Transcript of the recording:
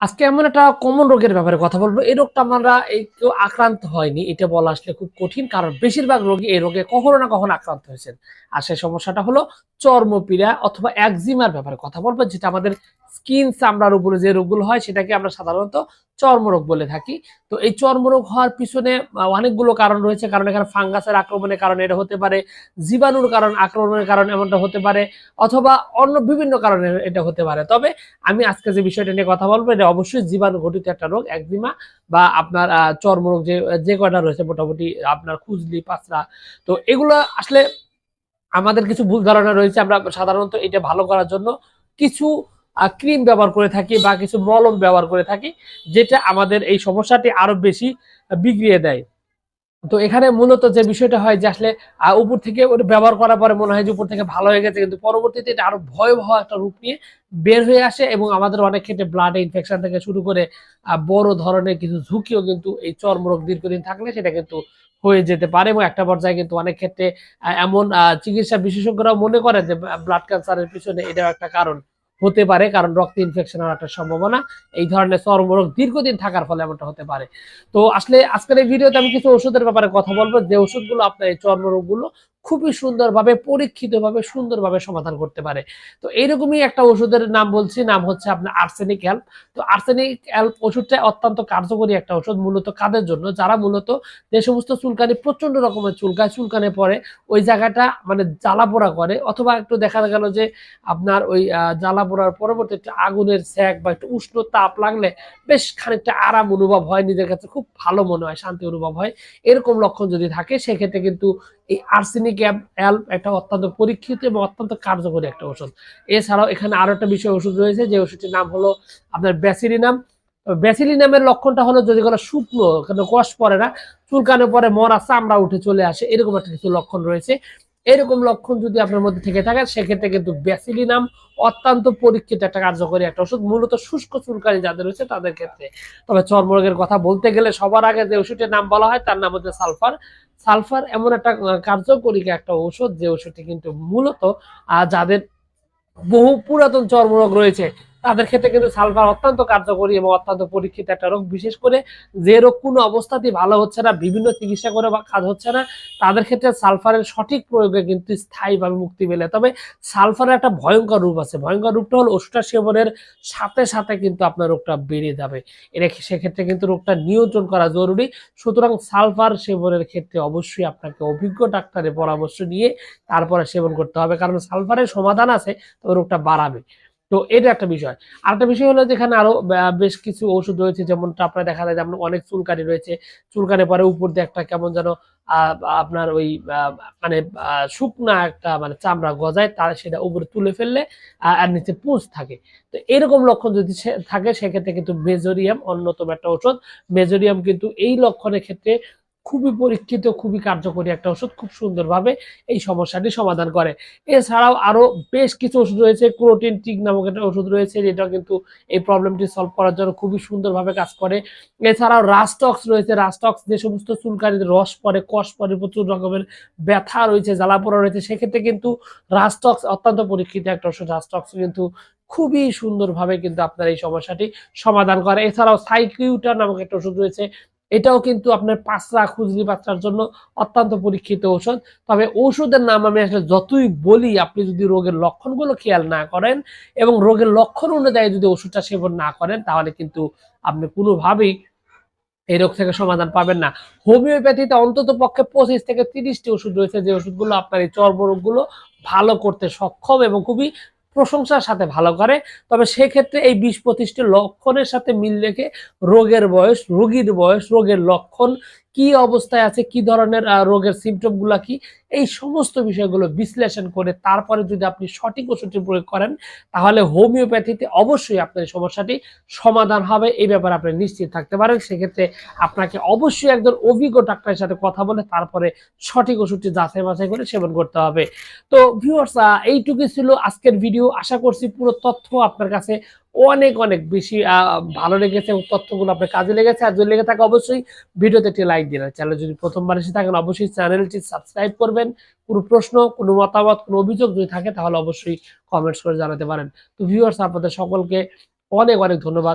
আজকে এমন একটা কমন রোগের ব্যাপারে কথা বলব। এই রোগটা আমরা এই কেউ আক্রান্ত হয়নি, এটা বলা আসলে খুব কঠিন, কারণ বেশিরভাগ রোগী এই রোগে কখনো না কখনো আক্রান্ত হয়েছেন। আর সেই সমস্যাটা হলো চর্মপীড়া অথবা একজিমার ব্যাপারে কথা বলব, যেটা আমাদের স্কিন চামড়ার উপরে যে রোগগুলো হয় সেটাকে আমরা সাধারণত চর্মরোগ বলে থাকি। তো এই চর্মরোগ হওয়ার পিছনে অনেকগুলো কারণ রয়েছে। কারণ এখানে ফাঙ্গাসের আক্রমণের কারণে এটা হতে পারে, জীবাণুর কারণ, আক্রমণের কারণে এমনটা হতে পারে, অথবা অন্য বিভিন্ন কারণে এটা হতে পারে। তবে আমি আজকে যে বিষয়টা নিয়ে কথা বলব, এটা অবশ্যই জীবাণু ঘটিত একটা রোগ, একজিমা, বা আপনার চর্মরোগ যে যে কয়টা রয়েছে মোটামুটি আপনার খুজলি পাঁচরা তো এগুলো আসলে আমাদের কিছু ভুল ধারণা রয়েছে। আমরা সাধারণত এটা ভালো করার জন্য কিছু ক্রিম ব্যবহার করে থাকি বা কিছু মলম ব্যবহার করে থাকি, যেটা আমাদের এই সমস্যাটি আরও বেশি বিগড়িয়ে দেয়। তো এখানে মূলত যে বিষয়টা হয় যে আসলে উপর থেকে ওটা ব্যবহার করার পরে মনে হয় যে উপর থেকে ভালো হয়ে গেছে, কিন্তু পরবর্তীতে এটা আরও ভয়াবহ একটা রূপ নিয়ে বের হয়ে আসে এবং আমাদের অনেক ক্ষেত্রে ব্লাড ইনফেকশন থেকে শুরু করে বড় ধরনের কিছু ঝুঁকিও কিন্তু এই চর্মরোগ দীর্ঘদিন থাকলে সেটা কিন্তু হয়ে যেতে পারে এবং একটা পর্যায়ে কিন্তু অনেক ক্ষেত্রে এমন চিকিৎসা বিশেষজ্ঞরাও মনে করেন যে ব্লাড ক্যান্সারের পিছনে এটাও একটা কারণ। হতে পারে, কারণ রক্ত ইনফেকশন হওয়ার একটা সম্ভাবনা। এই ধরনের চর্মরোগ দীর্ঘদিন থাকার ফলে এমনটা হতে পারে। তো আসলে আজকের এই ভিডিওতে আমি কিছু ওষুধের ব্যাপারে কথা বলব। যে ওষুধগুলো আপনার এই চর্মরোগগুলো খুবই সুন্দরভাবে, পরীক্ষিতভাবে, সুন্দরভাবে সমাধান করতে পারে। তো এইরকমই একটা ওষুধের নাম বলছি, নাম হচ্ছে আপনার আর্সেনিক হেল্প তো আর্সেনিক হেল্প ওষুধটা অত্যন্ত কার্যকরী একটা ওষুধ, মূলত কাদের জন্য? যারা মূলত যে সমস্ত চুলকানি প্রচণ্ড রকমের চুলকায়, চুলকানে পরে ওই জায়গাটা মানে জ্বালা পোড়া করে, অথবা একটু দেখা গেল যে আপনার ওই জ্বালা পোড়ার পরবর্তী একটা আগুনের স্যাক বা একটু উষ্ণ তাপ লাগলে বেশ খানিকটা আরাম অনুভব হয়, নিজের কাছে খুব ভালো মনে হয়, শান্তি অনুভব হয়। এরকম লক্ষণ যদি থাকে, সেক্ষেত্রে কিন্তু এই আর্সেনিক অ্যাল্প একটা অত্যন্ত পরীক্ষিত এবং অত্যন্ত কার্যকরী একটা ওষুধ এছাড়াও এখানে আরও একটা বিষয় ওষুধ রয়েছে, যে ওষুধটির নাম হলো আপনার ব্যাসিলিনাম। ব্যাসিলিনামের লক্ষণটা হলো যদি কোনো শুকনো, কোনো কষ পড়ে না, চুলকানো পরে মরা, চামড়া উঠে চলে আসে, এরকম একটা কিছু লক্ষণ রয়েছে। এরকম লক্ষণ যদি আপনার মধ্যে থেকে থাকে, সেক্ষেত্রে কিন্তু ব্যাসিলিনাম অত্যন্ত পরীক্ষিত একটা কার্যকরী একটা ওষুধ মূলত শুষ্ক চুলকানি যাদের রয়েছে তাদের ক্ষেত্রে। তবে চর্মরোগের কথা বলতে গেলে সবার আগে যে ওষুধের নাম বলা হয়, তার নাম হচ্ছে সালফার। সালফার এমন একটা কার্যকরী একটা ঔষধ যে ওষুধটি কিন্তু মূলত যাদের বহু পুরাতন চর্মরোগ রয়েছে। তাদের ক্ষেত্রে কিন্তু সালফার অত্যন্ত কার্যকরী এবং অত্যন্ত পরীক্ষিত একটা রোগ। বিশেষ করে যে রোগ কোনো অবস্থাতেই ভালো হচ্ছে না, বিভিন্ন চিকিৎসা করে বা কাজ হচ্ছে না, তাদের ক্ষেত্রে সালফারের সঠিক প্রয়োগে কিন্তু স্থায়ীভাবে মুক্তি মেলে। তবে সালফারের একটা ভয়ঙ্কর রূপ আছে। ভয়ঙ্কর রূপটা হল ওষুধটা সেবনের সাথে সাথে কিন্তু আপনার রোগটা বেড়ে যাবে। এটা সেক্ষেত্রে কিন্তু রোগটা নিয়ন্ত্রণ করা জরুরি। সুতরাং সালফার সেবনের ক্ষেত্রে অবশ্যই আপনাকে অভিজ্ঞ ডাক্তারের পরামর্শ নিয়ে তারপরে সেবন করতে হবে। কারণ সালফারের সমাধান আছে, তবে রোগটা বাড়াবে। তো এটা একটা বিষয়। আরেকটা বিষয় হলো যেখানে আরও বেশ কিছু ওষুধ রয়েছে, যেমনটা আপনার দেখা যায় যেমন অনেক চুলকানি রয়েছে। চুলকানি পরে উপর দিয়ে একটা কেমন যেন আপনার ওই মানে শুকনা একটা মানে চামড়া গজায়, তার সেটা উপরে তুলে ফেললে আর নিচে পুঁজ থাকে। তো এরকম লক্ষণ যদি থাকে, সেক্ষেত্রে কিন্তু মেজোরিয়াম অন্যতম একটা ওষুধ। মেজোরিয়াম কিন্তু এই লক্ষণের ক্ষেত্রে খুবই পরীক্ষিত, খুবই কার্যকরী একটা ওষুধ, খুব সুন্দরভাবে এই সমস্যাটি সমাধান করে। এছাড়াও আরও বেশ কিছু ওষুধ রয়েছে, ক্রোটিন টিক নামক একটা ওষুধ রয়েছে যেটা কিন্তু এই প্রবলেমটি সলভ করার জন্য খুবই সুন্দরভাবে কাজ করে। এছাড়াও রাস্টক্স রয়েছে রাস্টক্স যে সমস্ত চুলকানিতে রস পরে, কষ পরে প্রচুর রকমের ব্যথা রয়েছে জ্বালাপোড়া রয়েছে, সেক্ষেত্রে কিন্তু রাস্টক্স অত্যন্ত পরীক্ষিত একটা ওষুধ। রাস্টক্স কিন্তু খুবই সুন্দরভাবে কিন্তু আপনার এই সমস্যাটি সমাধান করে। এছাড়াও সাইকিউটার নামক একটা ওষুধ রয়েছে এটাও কিন্তু আপনার পাঁচরা খুজলি পাঁচরার জন্য অত্যন্ত পরীক্ষিত ঔষধ। তবে ঔষধের নাম আমি আসলে যতই বলি, আপনি যদি রোগের লক্ষণগুলো খেয়াল না করেন এবং রোগের লক্ষণ অনুযায়ী যদি ওষুধটা সেবন না করেন, তাহলে কিন্তু আপনি কোনোভাবেই এই রোগ থেকে সমাধান পাবেন না। হোমিওপ্যাথিতে অন্তত পক্ষে পঁচিশ থেকে তিরিশটি ওষুধ রয়েছে। যে ওষুধগুলো আপনার এই চর্মরোগগুলো ভালো করতে সক্ষম এবং খুবই প্রশংসার সাথে ভালো করে। তবে সেক্ষেত্রে এই বিশ পঁচিশটি লক্ষণের সাথে মিল রেখে রোগের বয়স, রোগীর বয়স, রোগের লক্ষণ কি অবস্থায় আছে, কি ধরনের রোগের সিমটমগুলা কি, এই সমস্ত বিষয়গুলো বিশ্লেষণ করে তারপরে যদি আপনি সঠিক ওষুধটি প্রয়োগ করেন, তাহলে হোমিওপ্যাথিতে অবশ্যই আপনার সমস্যাটি সমাধান হবে। এই ব্যাপারে আপনি নিশ্চিত থাকতে পারেন। সেক্ষেত্রে আপনাকে অবশ্যই একজন অভিজ্ঞ ডাক্তারের সাথে কথা বলে তারপরে সঠিক ওষুধটি যাচাই বাছাই করে সেবন করতে হবে। তো ভিউয়ার্স এইটুকুই ছিল আজকের ভিডিও আশা করছি পুরো তথ্য আপনার কাছে অনেক অনেক বেশি ভালো লেগেছে এবং তথ্যগুলো আপনার কাজে লেগেছে। আর যদি লেগে থাকে, অবশ্যই ভিডিওতে একটি লাইক দিন। চ্যানেল যদি প্রথমবার এসে থাকেন, অবশ্যই চ্যানেলটি সাবস্ক্রাইব করবেন। কোনো প্রশ্ন, কোনো মতামত, কোনো অভিযোগ যদি থাকে, তাহলে অবশ্যই কমেন্টস করে জানাতে পারেন। তো ভিউয়ার্স আপনাদের সকলকে অনেক অনেক ধন্যবাদ।